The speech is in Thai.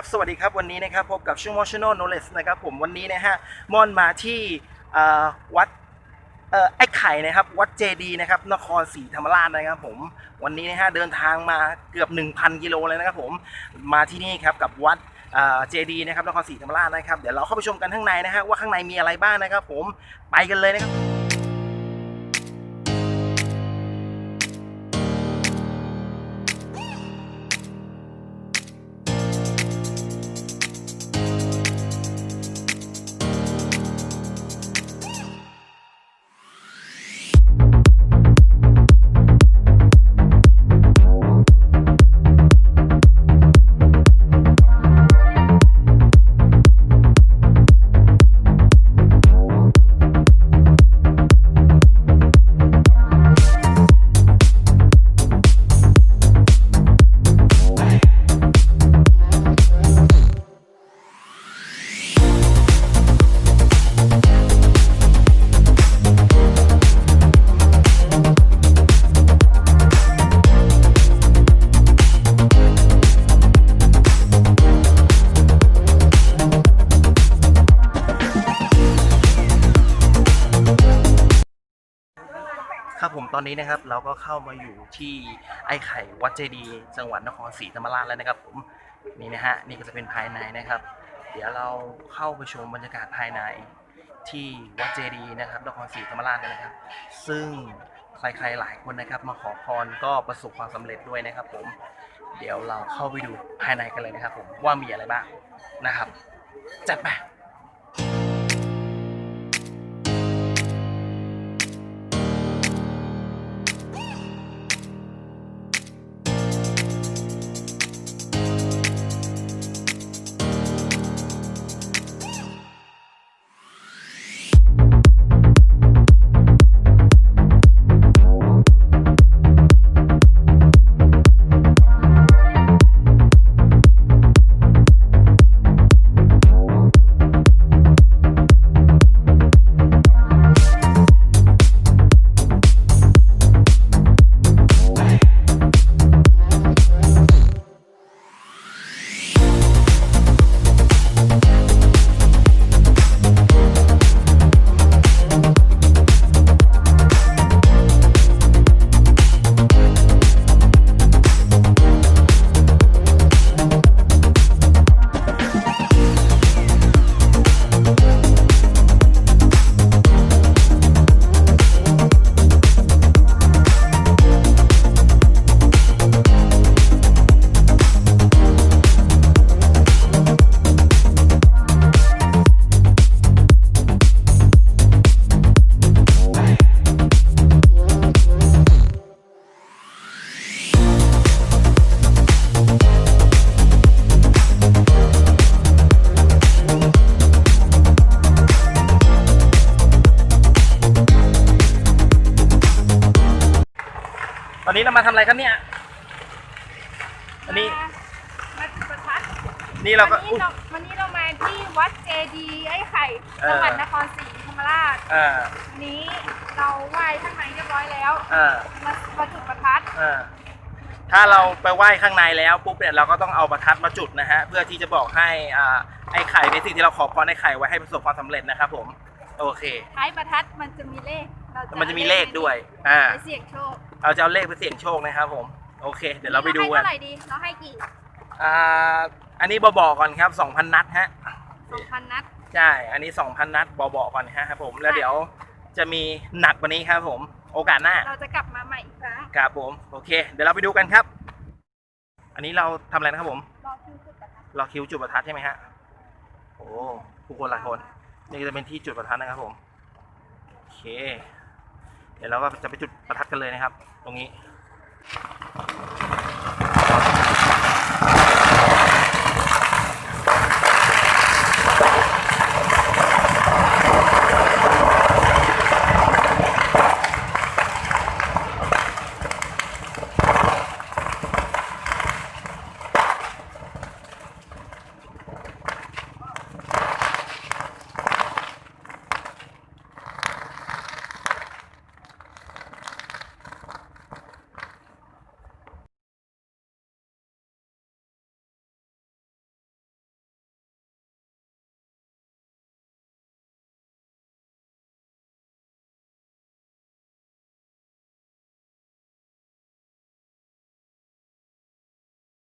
ครับสวัสดีครับวันนี้นะครับพบกับช่วโมงชั่วโมง knowledge นะครับผมวันนี้นะฮะม่อนมาที่วัดไอ้ไข่นะครับวัดเจดีนะครับนครศรีธรรมราชนะครับผมวันนี้นะฮะเดินทางมาเกือบ 1,000 กิโลเลยนะครับผมมาที่นี่ครับกับวัดเจดีนะครับนครศรีธรรมราชนะครับเดี๋ยวเราเข้าไปชมกันข้างในนะฮะว่าข้างในมีอะไรบ้างนะครับผมไปกันเลยนะครับ อนนี้นะครับเราก็เข้ามาอยู่ที่ไอ้ไข่วัดเจดีจังหวัดนครศรีธรรมราชแล้วนะครับผมนี่นะฮะนี่ก็จะเป็นภายในนะครับ เดี๋ยวเราเข้าไปชมบรรยากาศภายในที่วัดเจดีนะครับนครศรีธรรมราชกันนะครับ ซึ่งใครๆหลายคนนะครับ มาขอพรก็ประสบความสำเร็จด้วยนะครับ ผม เดี๋ยวเราเข้าไปดูภายในกันเลยนะครับ ผมว่ามีอะไรบ้างนะครับจัดไป ตอนนี้เรามาทำอะไรครับเนี่ยอันนี้ มาจุดประทัดนี่เราก็วันอุ๊นี้ย เราวันนี้เรามาที่วัดเจดีย์ไอ้ไข่เออ จังหวัดนครศรีธรรมราชอ่าวันนี้เราไหว้ข้างในเรียบร้อยแล้ว อ่า มามาจุดประทัดอ่าถ้าเราไปไหว้ข้างในแล้วปุ๊บเนี่ยเราก็ต้องเอาประทัดมาจุดนะฮะเพื่อที่จะบอกให้อ่าไอ้ไข่ในสิ่งที่เราขอพรไอ้ไข่ไว้ให้ประสบความสำเร็จนะครับผมโอเคท้ายประทัดมันจะมีเลขเราจะมันจะมีเลขด้วยอ่าไปเสี่ยงโชค เราจะเอาเลขไปเสี่ยงโชคนะครับผม โอเค เดี๋ยวเราไปดูให้กันเท่าไหร่ดีเราให้กี่อ่า อันนี้บอกก่อนครับ 2,000 นัดฮะ สองพันนัด ใช่ อันนี้ 2,000 นัดบอกก่อนนะฮะครับผม แล้วเดี๋ยวจะมีหนักกว่านี้ครับผม โอกาสหน้า เราจะกลับมาใหม่อีกครั้งครับผม โอเค เดี๋ยวเราไปดูกันครับ อันนี้เราทำอะไรนะครับผม รอคิวจุดประทัดรอคิวจุดประทัดใช่ไหมฮะ โอ้ผู้คนหลายคน นี่ก็จะเป็นที่จุดประทัดนะครับผม โอเค เดี๋ยวเราก็จะไปจุดประทัดกันเลยนะครับ ตรงนี้